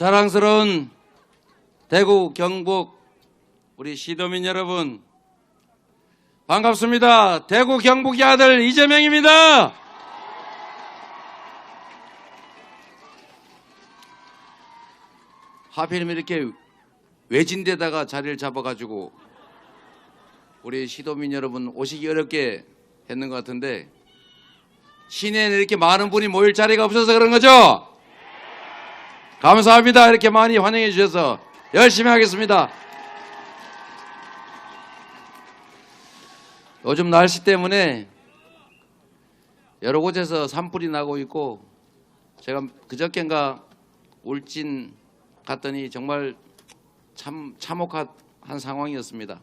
자랑스러운 대구 경북 우리 시도민 여러분 반갑습니다. 대구 경북의 아들 이재명입니다. 하필이면 이렇게 외진 데다가 자리를 잡아가지고 우리 시도민 여러분 오시기 어렵게 했는 것 같은데 시내에는 이렇게 많은 분이 모일 자리가 없어서 그런 거죠? 감사합니다. 이렇게 많이 환영해 주셔서 열심히 하겠습니다. 요즘 날씨 때문에 여러 곳에서 산불이 나고 있고 제가 그저께인가 울진 갔더니 정말 참 참혹한 상황이었습니다.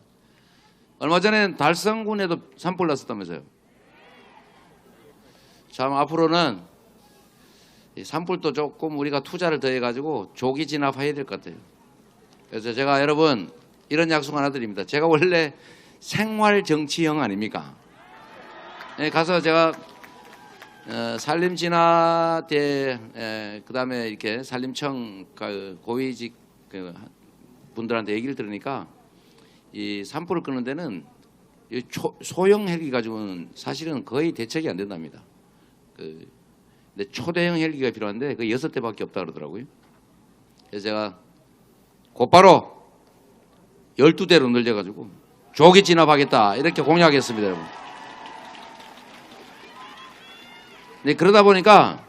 얼마 전에 달성군에도 산불 났었다면서요. 참 앞으로는 이 산불도 조금 우리가 투자를 더 해가지고 조기 진압해야 될 것 같아요. 그래서 제가 여러분 이런 약속 하나 드립니다. 제가 원래 생활 정치형 아닙니까? 예, 가서 제가 어, 산림 진화대 그다음에 이렇게 산림청 그 고위직 그 분들한테 얘기를 들으니까 이 산불을 끄는 데는 이 초, 소형 헬기 가지고는 사실은 거의 대책이 안 된답니다. 그 근데 초대형 헬기가 필요한데 그 여섯 대밖에 없다 그러더라고요. 그래서 제가 곧바로 열두 대로 늘려가지고 조기 진압하겠다 이렇게 공약했습니다, 여러분. 네 그러다 보니까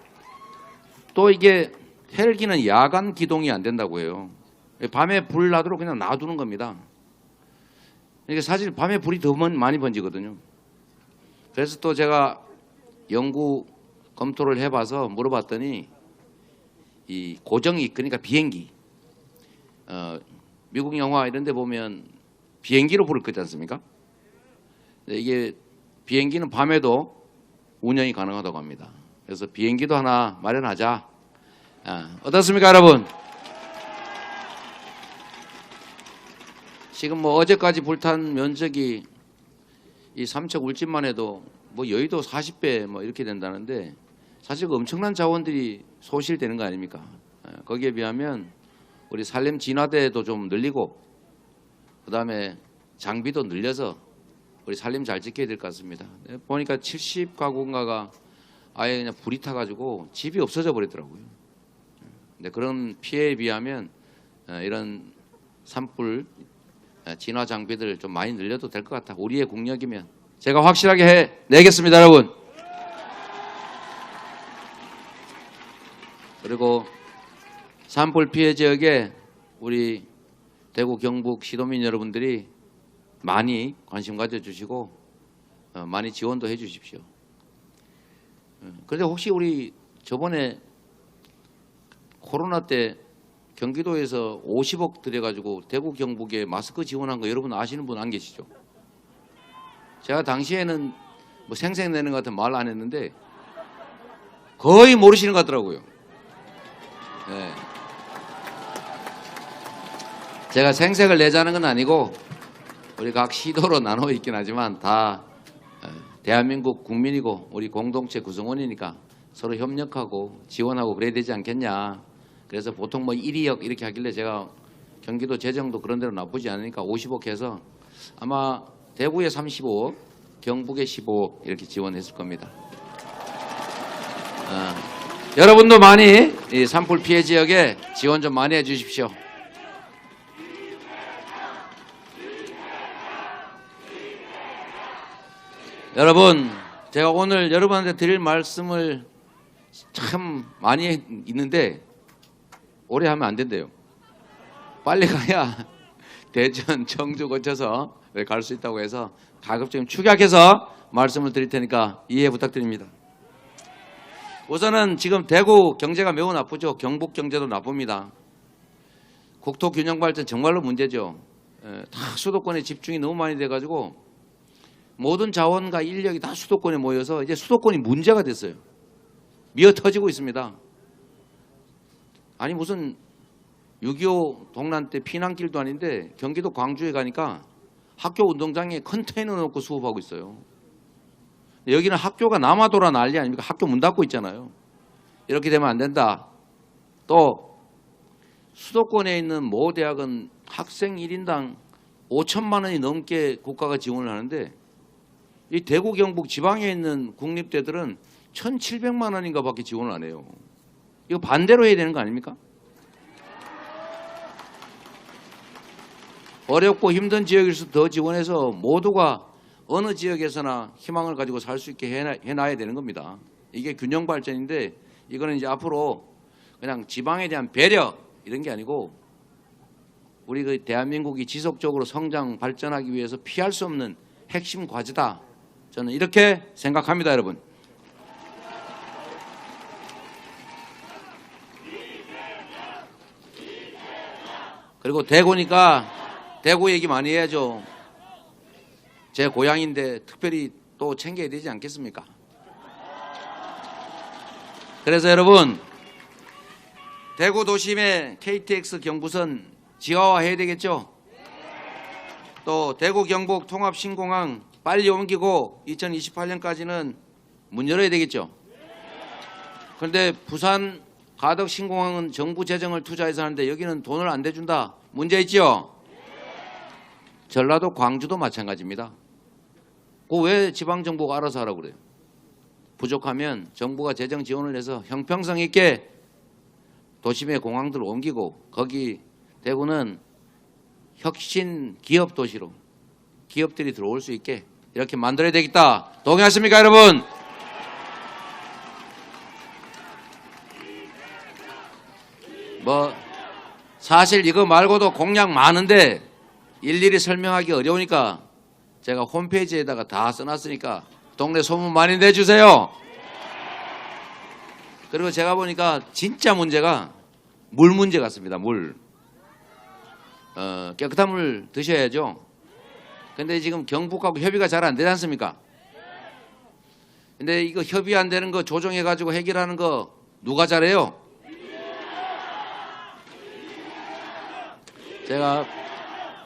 또 이게 헬기는 야간 기동이 안 된다고 해요. 밤에 불 나도록 그냥 놔두는 겁니다. 이게 사실 밤에 불이 더 먼- 많이 번지거든요. 그래서 또 제가 연구 검토를 해봐서 물어봤더니 이 고정이 그러니까 비행기 어, 미국 영화 이런 데 보면 비행기로 불을 끄지 않습니까? 이게 비행기는 밤에도 운영이 가능하다고 합니다. 그래서 비행기도 하나 마련하자. 아, 어떻습니까, 여러분? 지금 뭐 어제까지 불탄 면적이 이 삼척 울진만 해도 뭐 여의도 40배 뭐 이렇게 된다는데 사실 그 엄청난 자원들이 소실되는 거 아닙니까? 예, 거기에 비하면 우리 산림 진화대도 좀 늘리고 그다음에 장비도 늘려서 우리 산림 잘 지켜야 될 것 같습니다. 네, 보니까 70가구인가가 아예 그냥 불이 타가지고 집이 없어져 버리더라고요. 근데 그런 피해에 비하면 어, 이런 산불 어, 진화 장비들 좀 많이 늘려도 될 것 같아. 우리의 국력이면 제가 확실하게 해 내겠습니다, 여러분. 그리고 산불 피해 지역에 우리 대구 경북 시도민 여러분들이 많이 관심 가져주시고 어, 많이 지원도 해주십시오. 어, 그런데 혹시 우리 저번에 코로나 때 경기도에서 50억 들여가지고 대구 경북에 마스크 지원한 거 여러분 아시는 분 안 계시죠? 제가 당시에는 뭐 생색내는 것 같은 말 안 했는데 거의 모르시는 것 같더라고요. 네. 제가 생색을 내자는 건 아니고 우리 각 시도로 나눠 있긴 하지만 다 어, 대한민국 국민이고 우리 공동체 구성원이니까 서로 협력하고 지원하고 그래야 되지 않겠냐. 그래서 보통 뭐 1위억 이렇게 하길래 제가 경기도 재정도 그런 대로 나쁘지 않으니까 50억 해서 아마 대구에 35억, 경북에 15억 이렇게 지원했을 겁니다. 어, 여러분도 많이 이 산불 피해 지역에 지원 좀 많이 해주십시오. 여러분, 제가 오늘 여러분한테 드릴 말씀을 참 많이 있는데 오래 하면 안 된대요. 빨리 가야 대전, 청주 거쳐서 갈 수 있다고 해서 가급적 축약해서 말씀을 드릴 테니까 이해 부탁드립니다. 우선은 지금 대구 경제가 매우 나쁘죠. 경북 경제도 나쁩니다. 국토 균형 발전 정말로 문제죠. 에, 다 수도권에 집중이 너무 많이 돼가지고 모든 자원과 인력이 다 수도권에 모여서 이제 수도권이 문제가 됐어요. 미어 터지고 있습니다. 아니 무슨 6.25 동란 때 피난길도 아닌데 경기도 광주에 가니까 학교 운동장에 컨테이너 놓고 수업하고 있어요. 여기는 학교가 남아돌아 난리 아닙니까? 학교 문 닫고 있잖아요. 이렇게 되면 안 된다. 또 수도권에 있는 모 대학은 학생 1인당 5천만 원이 넘게 국가가 지원을 하는데 이 대구 경북 지방에 있는 국립대들은 1,700만 원인가 밖에 지원을 안 해요. 이거 반대로 해야 되는 거 아닙니까? 어렵고 힘든 지역에서 더 지원해서 모두가 어느 지역에서나 희망을 가지고 살 수 있게 해놔, 해놔야 되는 겁니다. 이게 균형 발전인데 이거는 이제 앞으로 그냥 지방에 대한 배려 이런 게 아니고 우리 그 대한민국이 지속적으로 성장 발전하기 위해서 피할 수 없는 핵심 과제다. 저는 이렇게 생각합니다, 여러분. 그리고 대구니까 대구 얘기 많이 해야죠. 제 고향인데 특별히 또 챙겨야 되지 않겠습니까? 그래서 여러분 대구 도심의 KTX 경부선 지하화해야 되겠죠? 또 대구 경북 통합 신공항 빨리 옮기고 2028년까지는 문 열어야 되겠죠? 그런데 부산 가덕 신공항은 정부 재정을 투자해서 하는데 여기는 돈을 안 대준다. 문제 있죠? 전라도 광주도 마찬가지입니다. 그 왜 지방 정부가 알아서 하라고 그래요? 부족하면 정부가 재정 지원을 해서 형평성 있게 도심의 공항들을 옮기고 거기 대구는 혁신 기업 도시로 기업들이 들어올 수 있게 이렇게 만들어야 되겠다. 동의하십니까, 여러분? 뭐 사실 이거 말고도 공약 많은데 일일이 설명하기 어려우니까 제가 홈페이지에다가 다 써놨으니까 동네 소문 많이 내주세요. 그리고 제가 보니까 진짜 문제가 물 문제 같습니다. 물. 어, 깨끗한 물 드셔야죠. 근데 지금 경북하고 협의가 잘 안 되지 않습니까? 근데 이거 협의 안 되는 거 조정해 가지고 해결하는 거 누가 잘해요? 제가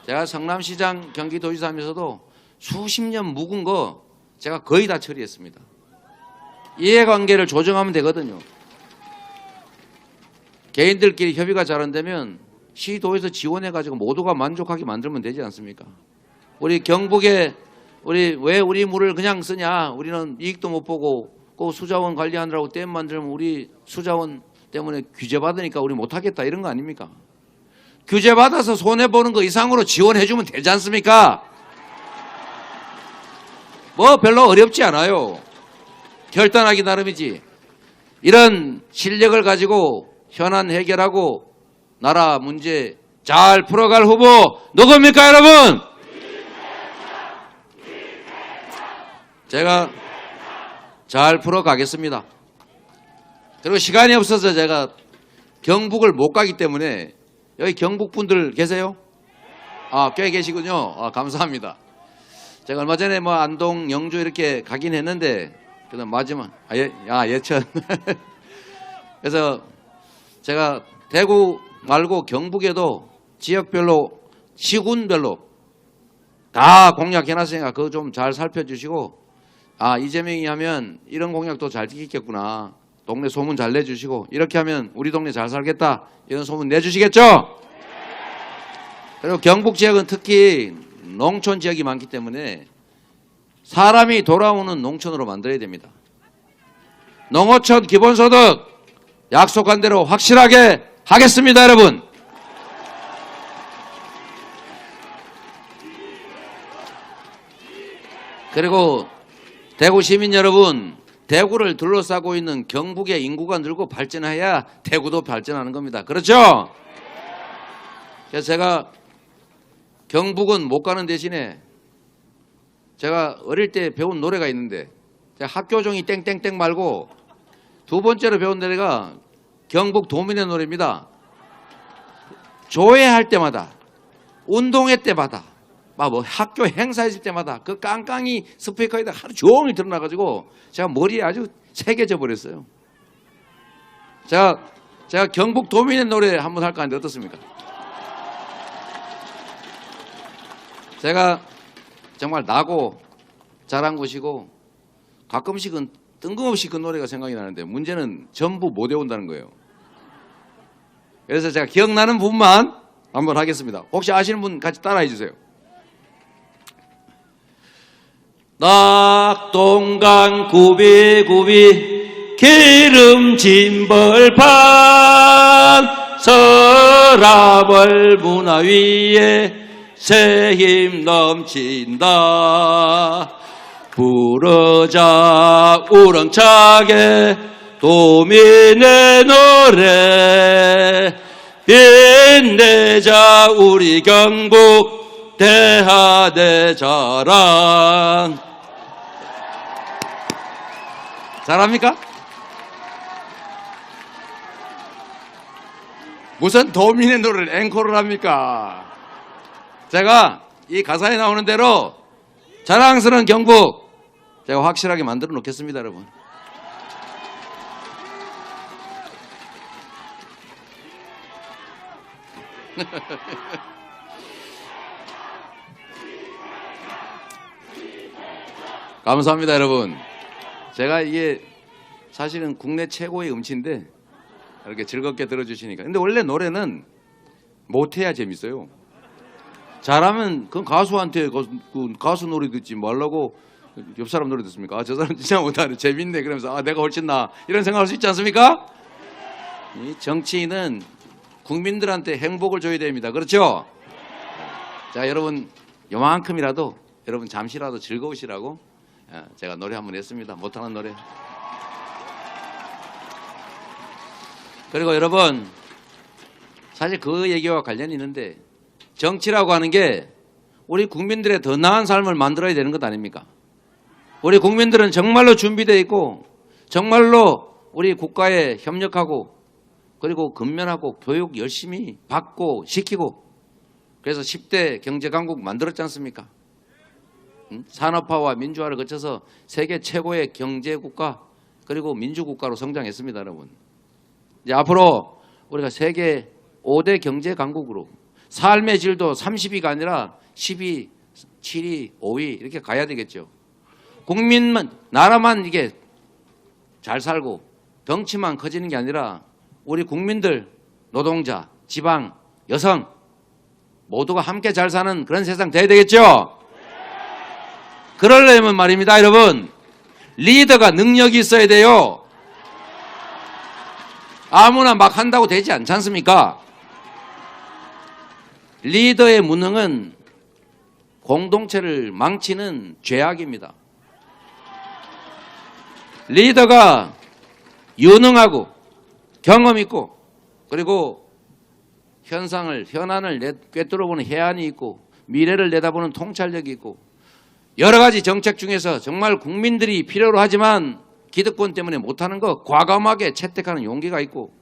제가 성남시장 경기도지사 하면서도 수십 년 묵은 거 제가 거의 다 처리했습니다. 이해관계를 조정하면 되거든요. 개인들끼리 협의가 잘 안 되면 시도에서 지원해 가지고 모두가 만족하게 만들면 되지 않습니까? 우리 경북에 우리 왜 우리 물을 그냥 쓰냐? 우리는 이익도 못 보고 그 수자원 관리하느라고 댐 만들면 우리 수자원 때문에 규제 받으니까 우리 못 하겠다 이런 거 아닙니까? 규제 받아서 손해 보는 거 이상으로 지원해 주면 되지 않습니까? 뭐 별로 어렵지 않아요. 결단하기 나름이지. 이런 실력을 가지고 현안 해결하고 나라 문제 잘 풀어갈 후보 누굽니까 여러분? 제가 잘 풀어가겠습니다. 그리고 시간이 없어서 제가 경북을 못 가기 때문에 여기 경북 분들 계세요? 아, 꽤 계시군요. 아, 감사합니다. 제가 얼마 전에 뭐 안동, 영주 이렇게 가긴 했는데 그다음 마지막 아, 예, 아 예천. 그래서 제가 대구 말고 경북에도 지역별로 시군별로 다 공약해놨으니까 그거 좀 잘 살펴주시고 아 이재명이 하면 이런 공약도 잘 지키겠구나 동네 소문 잘 내주시고 이렇게 하면 우리 동네 잘 살겠다 이런 소문 내주시겠죠? 그리고 경북 지역은 특히 농촌 지역이 많기 때문에 사람이 돌아오는 농촌으로 만들어야 됩니다. 농어촌 기본소득 약속한 대로 확실하게 하겠습니다, 여러분. 그리고 대구 시민 여러분, 대구를 둘러싸고 있는 경북의 인구가 늘고 발전해야 대구도 발전하는 겁니다. 그렇죠? 그래서 제가 경북은 못 가는 대신에 제가 어릴 때 배운 노래가 있는데 제가 학교 종이 땡땡땡 말고 두 번째로 배운 노래가 경북 도민의 노래입니다. 조회할 때마다 운동회 때마다 막뭐 학교 행사했을 때마다 그 깡깡이 스피커에다 하루 종일 드러나가지고 제가 머리에 아주 새겨져 버렸어요. 제가 제가 경북 도민의 노래 한번 할까 하는데 어떻습니까? 제가 정말 나고 자란 곳이고 가끔씩은 뜬금없이 그 노래가 생각이 나는데 문제는 전부 못 외운다는 거예요. 그래서 제가 기억나는 부분만 한번 하겠습니다. 혹시 아시는 분 같이 따라해 주세요. 낙동강 구비구비 기름진 벌판 서라벌 문화 위에 새 힘 넘친다 부르자 우렁차게 도민의 노래 빛내자 우리 경북 대하대 자랑 잘합니까? 무슨 도민의 노래를 앵콜을 합니까? 제가 이 가사에 나오는 대로 자랑스러운 경북 제가 확실하게 만들어 놓겠습니다, 여러분. 감사합니다, 여러분. 제가 이게 사실은 국내 최고의 음치인데 이렇게 즐겁게 들어주시니까. 근데 원래 노래는 못해야 재밌어요. 잘하면 그 가수한테 가수, 그 가수 노래 듣지 말라고 옆 사람 노래 듣습니까? 아, 저 사람 진짜 못하네. 재밌네. 그러면서 아, 내가 훨씬 나. 이런 생각할 수 있지 않습니까? 이 정치인은 국민들한테 행복을 줘야 됩니다. 그렇죠? 자, 여러분 요만큼이라도 여러분 잠시라도 즐거우시라고 어, 제가 노래 한 번 했습니다. 못하는 노래. 그리고 여러분 사실 그 얘기와 관련이 있는데 정치라고 하는 게 우리 국민들의 더 나은 삶을 만들어야 되는 것 아닙니까? 우리 국민들은 정말로 준비되어 있고 정말로 우리 국가에 협력하고 그리고 근면하고 교육 열심히 받고 시키고 그래서 10대 경제 강국 만들었지 않습니까? 음? 산업화와 민주화를 거쳐서 세계 최고의 경제 국가 그리고 민주 국가로 성장했습니다, 여러분. 이제 앞으로 우리가 세계 5대 경제 강국으로 삶의 질도 30위가 아니라 10위, 7위, 5위 이렇게 가야 되겠죠. 국민만 나라만 이게 잘 살고 덩치만 커지는 게 아니라 우리 국민들, 노동자, 지방, 여성 모두가 함께 잘 사는 그런 세상 돼야 되겠죠. 그러려면 말입니다, 여러분. 리더가 능력이 있어야 돼요. 아무나 막 한다고 되지 않지 않습니까? 리더의 무능은 공동체를 망치는 죄악입니다. 리더가 유능하고 경험 있고 그리고 현상을 현안을 내- 꿰뚫어보는 해안이 있고 미래를 내다보는 통찰력이 있고 여러 가지 정책 중에서 정말 국민들이 필요로 하지만 기득권 때문에 못하는 거 과감하게 채택하는 용기가 있고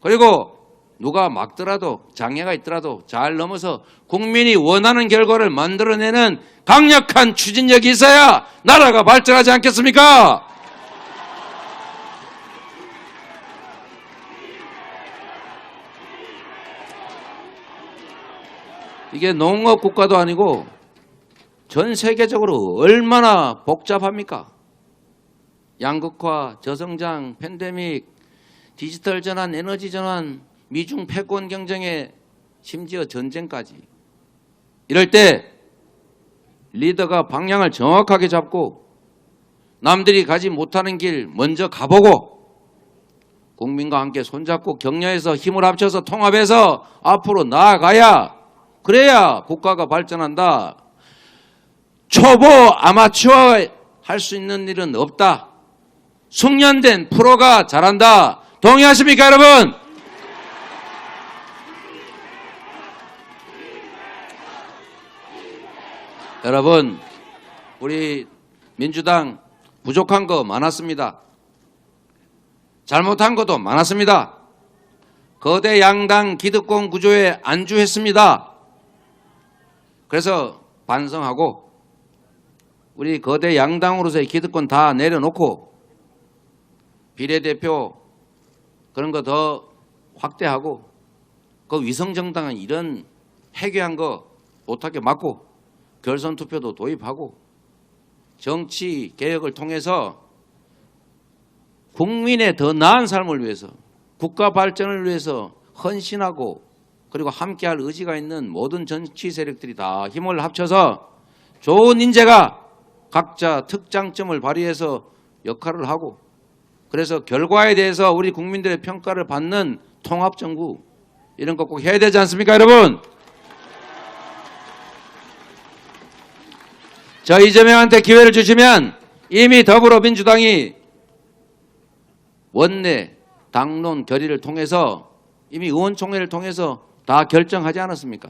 그리고 누가 막더라도 장애가 있더라도 잘 넘어서 국민이 원하는 결과를 만들어내는 강력한 추진력이 있어야 나라가 발전하지 않겠습니까? 이게 농업 국가도 아니고 전 세계적으로 얼마나 복잡합니까? 양극화, 저성장, 팬데믹, 디지털 전환, 에너지 전환, 미중 패권 경쟁에 심지어 전쟁까지. 이럴 때 리더가 방향을 정확하게 잡고 남들이 가지 못하는 길 먼저 가보고 국민과 함께 손잡고 격려해서 힘을 합쳐서 통합해서 앞으로 나아가야 그래야 국가가 발전한다. 초보 아마추어 할 수 있는 일은 없다. 숙련된 프로가 잘한다. 동의하십니까, 여러분? 여러분, 우리 민주당 부족한 거 많았습니다. 잘못한 것도 많았습니다. 거대 양당 기득권 구조에 안주했습니다. 그래서 반성하고 우리 거대 양당으로서의 기득권 다 내려놓고 비례대표 그런 거 더 확대하고 그 위성정당은 이런 해괴한 거 못하게 막고 결선 투표도 도입하고 정치 개혁을 통해서 국민의 더 나은 삶을 위해서 국가 발전을 위해서 헌신하고 그리고 함께할 의지가 있는 모든 정치 세력들이 다 힘을 합쳐서 좋은 인재가 각자 특장점을 발휘해서 역할을 하고 그래서 결과에 대해서 우리 국민들의 평가를 받는 통합정부 이런 거 꼭 해야 되지 않습니까 여러분? 저 이재명한테 기회를 주시면 이미 더불어민주당이 원내 당론 결의를 통해서 이미 의원총회를 통해서 다 결정하지 않았습니까?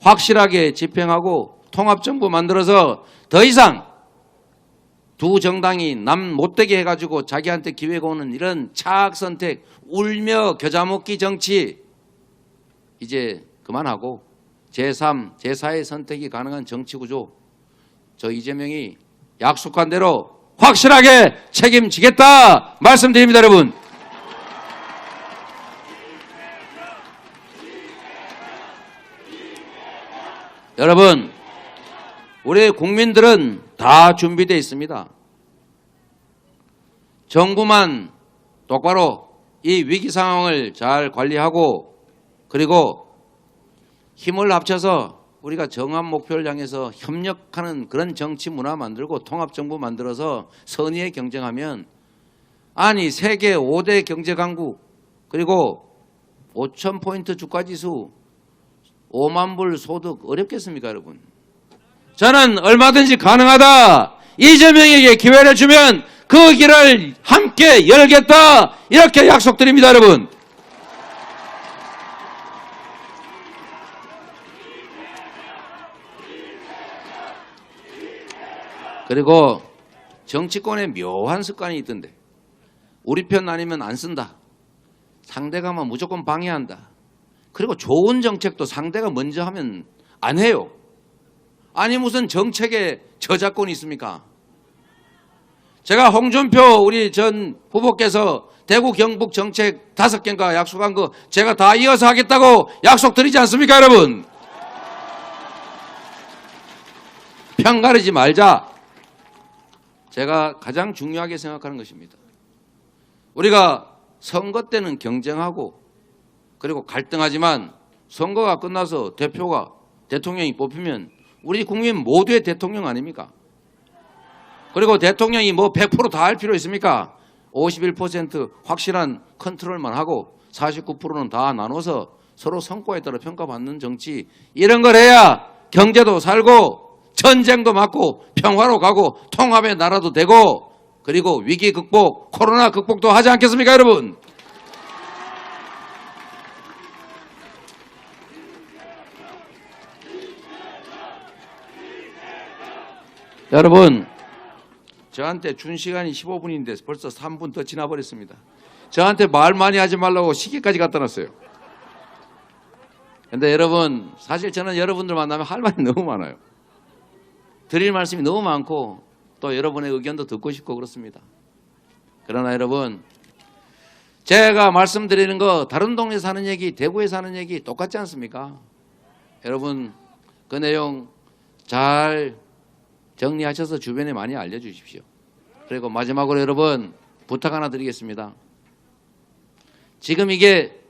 확실하게 집행하고 통합정부 만들어서 더 이상 두 정당이 남 못되게 해가지고 자기한테 기회가 오는 이런 차악 선택, 울며 겨자 먹기 정치 이제 그만하고 제3, 제4의 선택이 가능한 정치 구조 저 이재명이 약속한 대로 확실하게 책임지겠다 말씀드립니다 여러분. 여러분 우리 국민들은 다 준비되어 있습니다. 정부만 똑바로 이 위기 상황을 잘 관리하고 그리고 힘을 합쳐서 우리가 정한 목표를 향해서 협력하는 그런 정치 문화 만들고 통합정부 만들어서 선의의 경쟁하면 아니 세계 5대 경제 강국 그리고 5천 포인트 주가 지수 5만 불 소득 어렵겠습니까 여러분? 저는 얼마든지 가능하다. 이재명에게 기회를 주면 그 길을 함께 열겠다. 이렇게 약속드립니다 여러분. 그리고 정치권에 묘한 습관이 있던데 우리 편 아니면 안 쓴다. 상대가 면 무조건 방해한다. 그리고 좋은 정책도 상대가 먼저 하면 안 해요. 아니 무슨 정책에 저작권이 있습니까? 제가 홍준표 우리 전 후보께서 대구 경북 정책 다섯 개인가 약속한 거 제가 다 이어서 하겠다고 약속 드리지 않습니까 여러분? 편 가르지 말자. 제가 가장 중요하게 생각하는 것입니다. 우리가 선거 때는 경쟁하고 그리고 갈등하지만 선거가 끝나서 대표가 대통령이 뽑히면 우리 국민 모두의 대통령 아닙니까? 그리고 대통령이 뭐 100%다 할 필요 있습니까? 51% 확실한 컨트롤만 하고 49%는 다 나눠서 서로 성과에 따라 평가받는 정치 이런 걸 해야 경제도 살고 전쟁도 막고 평화로 가고 통합의 나라도 되고 그리고 위기 극복 코로나 극복도 하지 않겠습니까 여러분? 여러분 저한테 준 시간이 15분인데 벌써 3분 더 지나버렸습니다. 저한테 말 많이 하지 말라고 시계까지 갖다 놨어요. 근데 여러분 사실 저는 여러분들 만나면 할 말이 너무 많아요. 드릴 말씀이 너무 많고 또 여러분의 의견도 듣고 싶고 그렇습니다. 그러나 여러분 제가 말씀드리는 거 다른 동네 사는 얘기, 대구에 사는 얘기 똑같지 않습니까? 여러분 그 내용 잘 정리하셔서 주변에 많이 알려주십시오. 그리고 마지막으로 여러분 부탁 하나 드리겠습니다. 지금 이게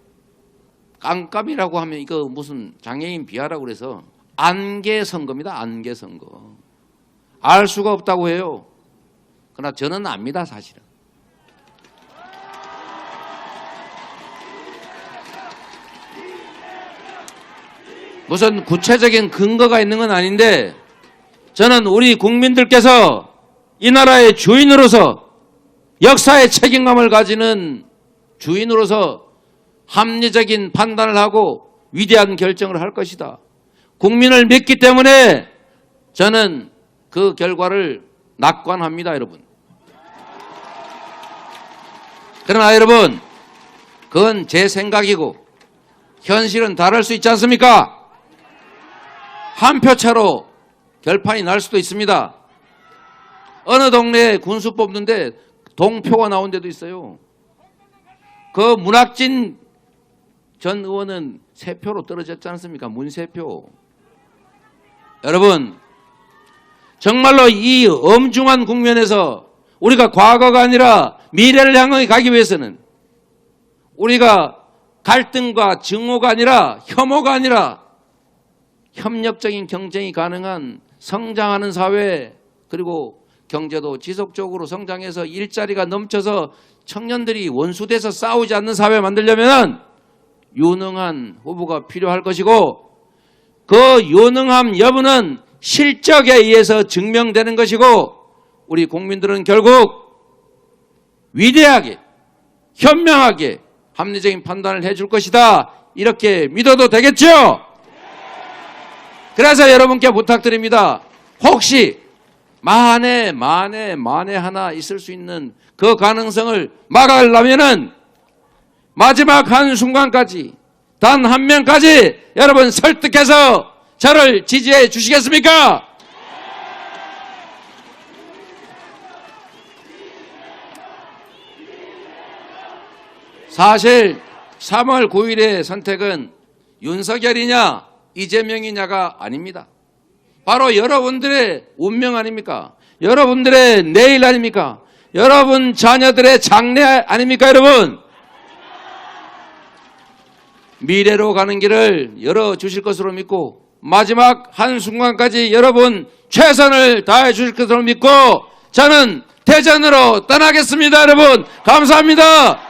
깜깜이라고 하면 이거 무슨 장애인 비하라고 그래서 안개 선거입니다. 안개 선거. 알 수가 없다고 해요. 그러나 저는 압니다, 사실은. 무슨 구체적인 근거가 있는 건 아닌데 저는 우리 국민들께서 이 나라의 주인으로서 역사의 책임감을 가지는 주인으로서 합리적인 판단을 하고 위대한 결정을 할 것이다. 국민을 믿기 때문에 저는 그 결과를 낙관합니다, 여러분. 그러나 여러분, 그건 제 생각이고 현실은 다를 수 있지 않습니까? 한 표 차로 결판이 날 수도 있습니다. 어느 동네에 군수 뽑는데 동표가 나온 데도 있어요. 그 문학진 전 의원은 세 표로 떨어졌지 않습니까? 문세표. 여러분, 정말로 이 엄중한 국면에서 우리가 과거가 아니라 미래를 향해 가기 위해서는 우리가 갈등과 증오가 아니라 혐오가 아니라 협력적인 경쟁이 가능한 성장하는 사회 그리고 경제도 지속적으로 성장해서 일자리가 넘쳐서 청년들이 원수돼서 싸우지 않는 사회 만들려면 유능한 후보가 필요할 것이고 그 유능함 여부는 실적에 의해서 증명되는 것이고 우리 국민들은 결국 위대하게 현명하게 합리적인 판단을 해줄 것이다 이렇게 믿어도 되겠죠? 그래서 여러분께 부탁드립니다. 혹시 만에 만에 만에 하나 있을 수 있는 그 가능성을 막으려면은 마지막 한 순간까지 단 한 명까지 여러분 설득해서 저를 지지해 주시겠습니까? 사실 3월 9일의 선택은 윤석열이냐 이재명이냐가 아닙니다. 바로 여러분들의 운명 아닙니까? 여러분들의 내일 아닙니까? 여러분 자녀들의 장래 아닙니까, 여러분? 미래로 가는 길을 열어 주실 것으로 믿고 마지막 한 순간까지 여러분 최선을 다해 주실 것으로 믿고 저는 대전으로 떠나겠습니다, 여러분. 감사합니다.